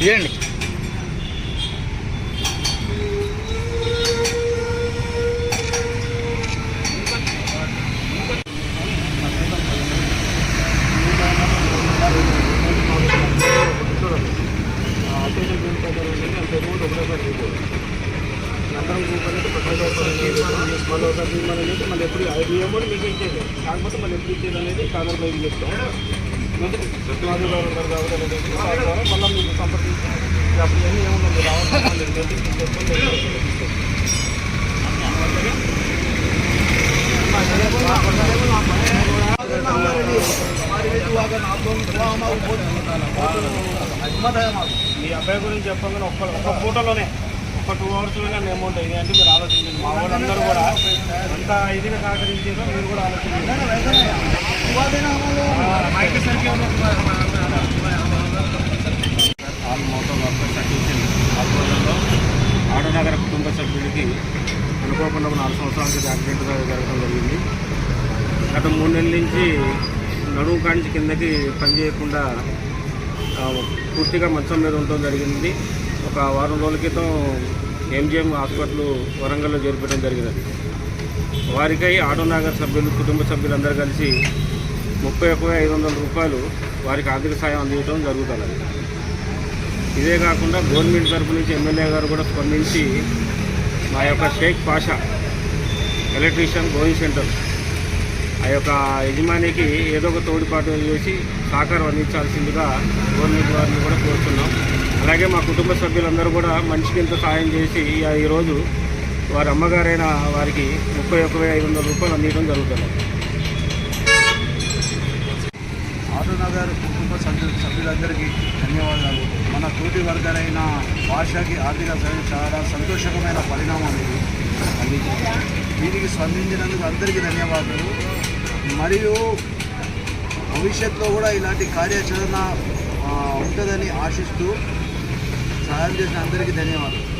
ఇదండి మళ్ళీ ఎప్పుడు ఐదు కూడా మీకు ఇచ్చేది కాకపోతే మళ్ళీ ఎప్పుడు ఇచ్చేది అనేది కాదర్ బయట చెప్తాం మళ్ళీ మీకు సంప్రదించి అప్పుడు ఎన్ని మీ అబ్బాయి గురించి చెప్పగానే ఒక్క ఒక్క ఫోటోలోనే ఒక టూ అవర్స్లోనే అమౌంట్ అయింది అంటే మీరు ఆలోచించండి. మా వాళ్ళందరూ కూడా అంత ఇదిగా సహకరించారో మీరు కూడా ఆలోచించండి. ఆల్ కుటుంబ సభ్యుడికి అనుకోకుండా ఒక నాలుగు సంవత్సరాలకి యాక్సిడెంట్ జరగడం జరిగింది. గత మూడు నెలల నుంచి నడుము కాంచి కిందకి పని చేయకుండా పూర్తిగా మంచం మీద ఉండటం జరిగింది. ఒక వారం రోజుల క్రితం ఎంజిఎం హాస్పిటల్ వరంగల్లో చేర్పడం జరిగినది వారికై ఆటోనగర్ సభ్యులు కుటుంబ సభ్యులందరూ కలిసి ముప్పై ఒక్క ఐదు వందల రూపాయలు వారికి ఆర్థిక సాయం అందించడం జరుగుతున్నది. ఇదే కాకుండా గవర్నమెంట్ తరపు నుంచి ఎమ్మెల్యే గారు కూడా స్పందించి మా యొక్క Sheikh Pasha electrician going centre ఆ యొక్క యజమానికి ఏదో ఒక తోడుపాటు చేసి సహకారం అందించాల్సిందిగా గవర్నమెంట్ వారిని కూడా కోరుతున్నాం. అలాగే మా కుటుంబ సభ్యులందరూ కూడా మనిషికి ఇంత సాయం చేసి ఈ- ఈరోజు వారి అమ్మగారైన వారికి ముప్పై ఒక్క వెయ్యి ఐదు వందల రూపాయలు అందించడం జరుగుతుంది. ఆటోనగర్ కుటుంబ సభ్యులు సభ్యులందరికీ ధన్యవాదాలు. మన తోటి వర్గాలైన భాషకి ఆర్థిక చాలా సంతోషకరమైన పరిణామం ఇది దీనికి స్పందించినందుకు అందరికీ ధన్యవాదాలు. మరియు భవిష్యత్తులో కూడా ఇలాంటి కార్యాచరణ ఉంటుందని ఆశిస్తూ సహాయం చేసిన అందరికీ ధన్యవాదాలు.